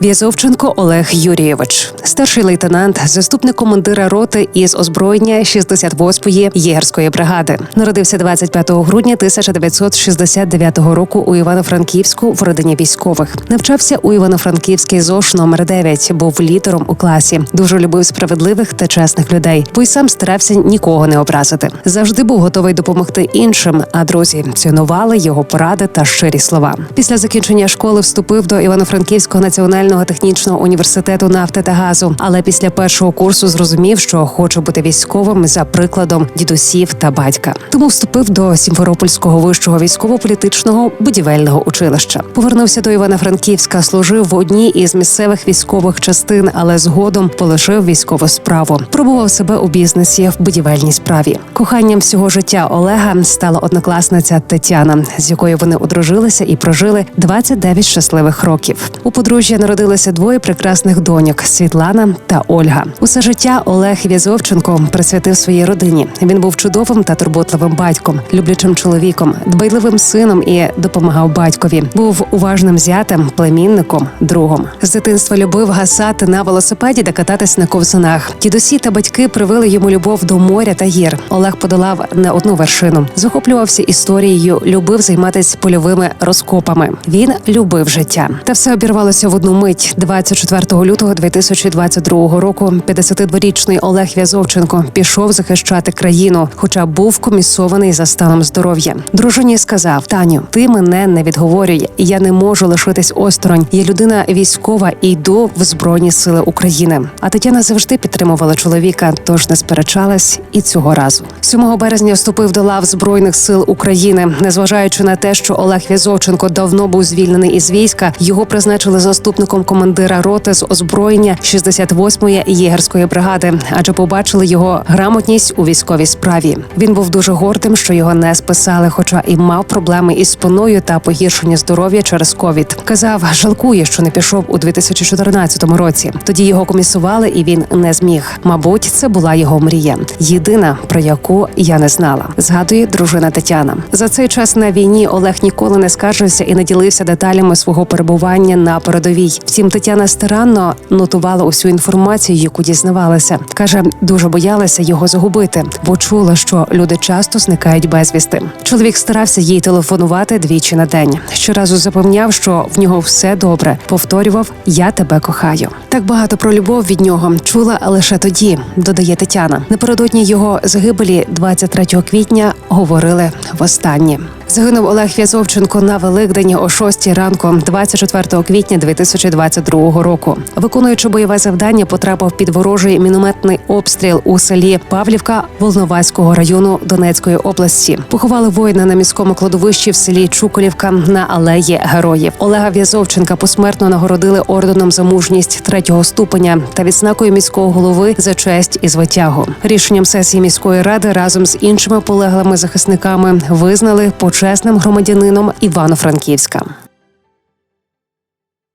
В'язовченко Олег Юрійович, старший лейтенант, заступник командира роти із озброєння 68-ї єгерської бригади. Народився 25 грудня 1969 року у Івано-Франківську в родині військових. Навчався у Івано-Франківській ЗОШ номер 9 був лідером у класі. Дуже любив справедливих та чесних людей, бо й сам старався нікого не образити. Завжди був готовий допомогти іншим. А друзі цінували його поради та щирі слова. Після закінчення школи вступив до Івано-Франківського національного технічного університету нафти та газу. Але після першого курсу зрозумів, що хоче бути військовим за прикладом дідусів та батька. Тому вступив до Сімферопольського вищого військово-політичного будівельного училища. Повернувся до Івано-Франківська, служив в одній із місцевих військових частин, але згодом полишив військову справу. Пробував себе у бізнесі в будівельній справі. Коханням всього життя Олега стала однокласниця Тетяна, з якою вони одружилися і прожили 29 щасливих років. У подружжя народилося двоє прекрасних доньок Світлана та Ольга. Усе життя Олег В'язовченко присвятив своїй родині. Він був чудовим та турботливим батьком, люблячим чоловіком, дбайливим сином і допомагав батькові. Був уважним зятем, племінником, другом. З дитинства любив гасати на велосипеді та кататись на ковзанах. Дідусі та батьки привили йому любов до моря та гір. Олег подолав не одну вершину, захоплювався історією, любив займатися польовими розкопами. Він любив життя. Та все обірвалося в одну мить. 24 лютого 2022 року. 52-річний Олег В'язовченко пішов захищати країну, хоча був комісований за станом здоров'я. Дружині сказав: Таню, ти мене не відговорюй. Я не можу лишитись осторонь. Я людина військова і йду в збройні сили України. А Тетяна завжди підтримувала чоловіка, тож не сперечалась і цього разу. 7 березня вступив до лав збройних сил України, незважаючи на те, що Олег В'язовченко давно був звільнений із війська. Його призначили заступником командира роти з озброєння 68-ї єгерської бригади, адже побачили його грамотність у військовій справі. Він був дуже гордим, що його не списали, хоча і мав проблеми із спиною та погіршення здоров'я через ковід. Казав, жалкує, що не пішов у 2014 році. Тоді його комісували, і він не зміг. Мабуть, це була його мрія. Єдина про яку я не знала. Згадує дружина Тетяна. За цей час на війні Олег ніколи не скаржився і не ділився деталями свого перебування на передовій. Втім, Тетяна старанно нотувала усю інформацію, яку дізнавалася. каже, дуже боялася його загубити, бо чула, що люди часто зникають безвісти. Чоловік старався їй телефонувати двічі на день. Щоразу запевняв, що в нього все добре. Повторював Я тебе кохаю. Так багато про любов від нього чула лише тоді, додає Тетяна. Напередодні його загибелі 23 квітня говорили востаннє. Загинув Олег В'язовченко на Великдень о 6 ранку, 24 квітня 2022 року. Виконуючи бойове завдання, потрапив під ворожий мінометний обстріл у селі Павлівка Волноваського району Донецької області. Поховали воїна на міському кладовищі в селі Чуколівка на алеї героїв. Олега В'язовченка посмертно нагородили орденом за мужність третього ступеня та відзнакою міського голови за честь і звитягу. Рішенням сесії міської ради разом з іншими полеглими захисниками визнали почесним громадянином Івано-Франківська.